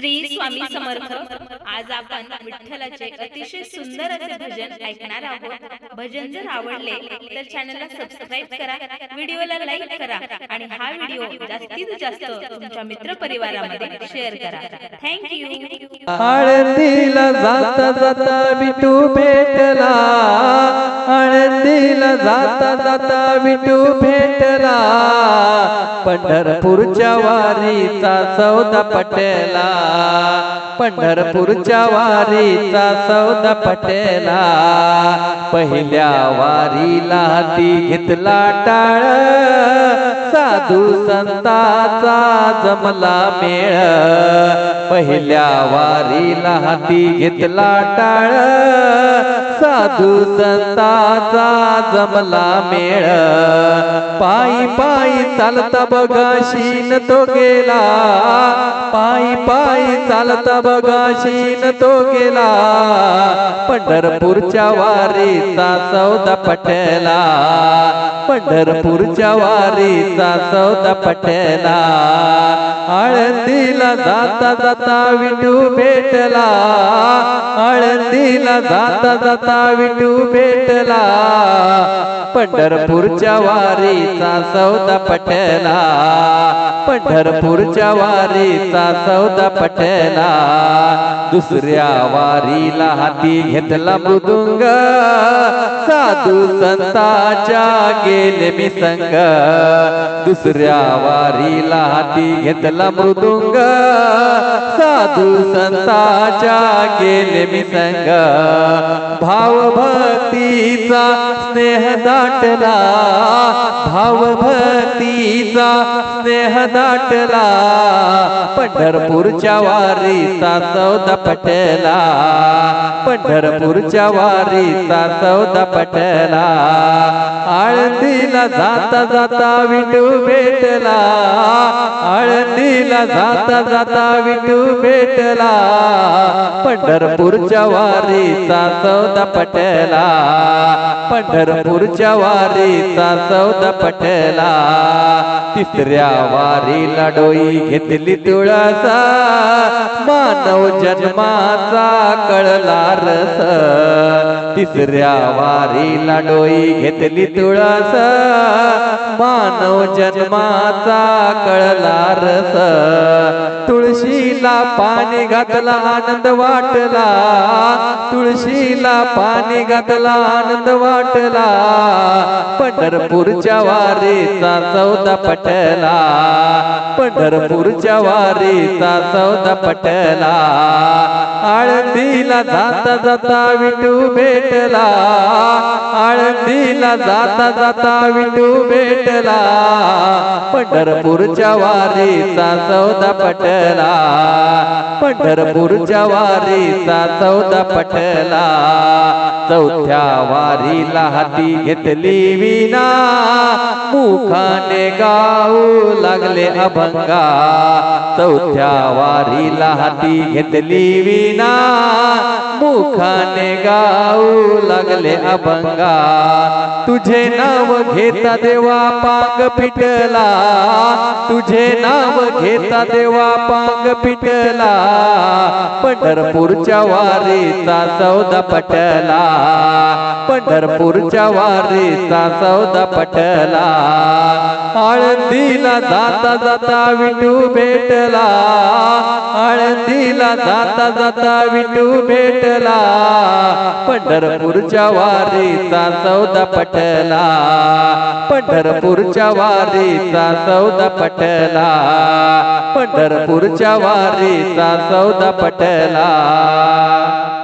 श्री स्वामी समर्थ. आज आपण विठ्ठलाचे अतिशय सुंदर असे भजन ऐकणार आहोत. भजन जर आवडले तर चॅनलला सबस्क्राईब करा व्हिडिओला लाईक करा आणि हा व्हिडिओ जास्तीत जास्त तुमच्या मित्र परिवारामध्ये शेअर करा. थँक्यू आळंदीला जाता जाता भेटला. आळंदीला जाता जाता विटू भेटला. पंढरपूरच्या वारीचा सौदा पटेला. पंढरपूरच्या वारीचा सौदा पटेला. पहिल्या वारीला हाती घेतला टाळ. साधू संताचा जमला मेळ. पहिल्या वारीला हाती घेतला टाळ. साधू संताचा जमला मेळ. पायी पायी चालता बघा शीन तो गेला. पायी पायी चालता बघा शीन तो गेला. पंढरपूरच्या वारीचा सौदा पटेला. पंढरपूरच्या वारीचा सौदा पटेला. आळंदीला जाता जाता विटू भेटला. आळंदीला जाता जाता विटू भेटला. पंढरपूरच्या वारीचा सौदा पटला पंढरपूरच्या वारीचा सौदा पटला दुसऱ्या वारीला हाती घेतला मृदुंग. साधू संताच्या गेले मी संग. दुसऱ्या वारीला हाती घेतला मृदुंग. साधू संताच्या गेले मी संग. भाव भक्तीचा स्नेह दाटला. भाव भक्तीचा स्नेह दाटला पंढरपूरच्या वारीचा चौदा पटेला. पंढरपूरच्या वारीचा चौदा पटेला. आळंदीला जाता जाता विटू भेटला. आळंदीला जाता जाता विटू भेटला. पंढरपूरच्या वारीचा चौदा पटेला. पंढरपूरच्या वारीचा चौदा पटेला. तिसऱ्या वारीला डोई घेतली तुळसा मानव जन्माचा कळला रस. तिसऱ्या वारीला डोई घेतली तुळस मानव जन्माचा कळला रस. तुळशीला पाणी घातला आनंद वाटला. तुळशीला पाणी घातला आनंद वाटला. पंढरपूरच्या वारीचा सौदा पटला. पंढरपूरच्या वारीचा सौदा पटला. आळंदीला जाता जाता विटू भेटला. आळंदीला जाता जाता विठू भेटला. पंढरपूरच्या वारीचा चौदा पटला. पंढरपूरच्या वारीचा चौदा पटला. चौथ्या वारीला हाती घेतली विना मुखाने गाऊ लागले अभंगा. चौथ्या वारीला हाती घेतली विना मुखाने गाऊ लागले अभंगा. तुझे नाव घेता देवा पांग पिटला. तुझे नाव घेता देवा पांग पिटला. पंढरपूरच्या वारीचा सौदा पटला. पंढरपूरच्या वारीचा सौदा पटला. आळंदीला जाता जाता विटू भेटला. आळंदीला जाता जाता विटू भेटला. पंढरपूरच्या वारीचा सौदा पटला. पंढरपूरच्या वारीचा सौदा पटला. पंढरपूरच्या वारीचा सौदा पटला. चला